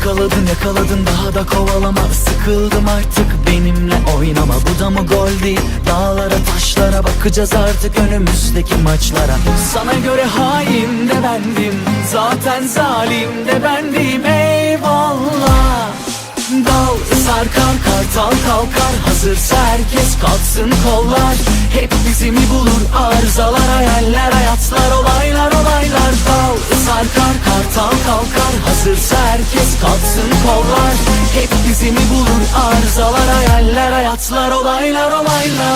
Yakaladın yakaladın daha da kovalama. Sıkıldım artık benimle oynama. Bu da mı gol değil? Dağlara taşlara Bakacağız artık önümüzdeki maçlara. Sana göre hain de bendim. Zaten zalim de bendim. Eyvallah. Dal sarkar kartal kalkar. Hazırsa herkes kalksın kollar. Hep bizi mi bulur? Arızalar Hayaller sarkar kartal kalkar. Hazırsa herkes kalksın kollar. Hep bizi mi bulur arızalar Hayaller hayatlar olaylar olaylar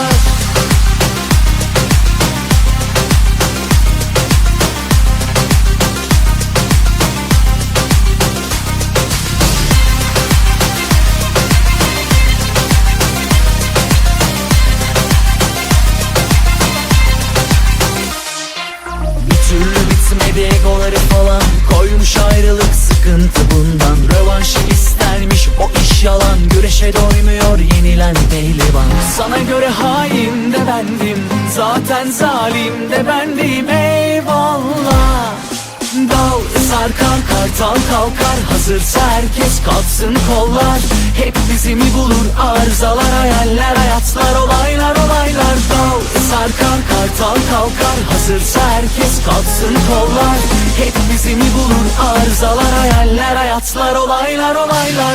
bitmedi egoları falan. Koymuş ayrılık sıkıntı bundan. Rövanşı istermiş o iş yalan. Güreşe doymuyor yenilen pehlivan. Sana göre hain de bendim. Zaten zalim de bendim. Eyvallah. Dal sarkar kartal kalkar. Hazırsa herkes kalksın kollar. Hep bizi mi bulur? Arızalar Hayaller hayatlar olaylar olaylar. Dal sarkar kartal kalkar Hazırsa herkes kalksın kollar. Hep bizi mi bulur arızalar Hayaller hayatlar olaylar olaylar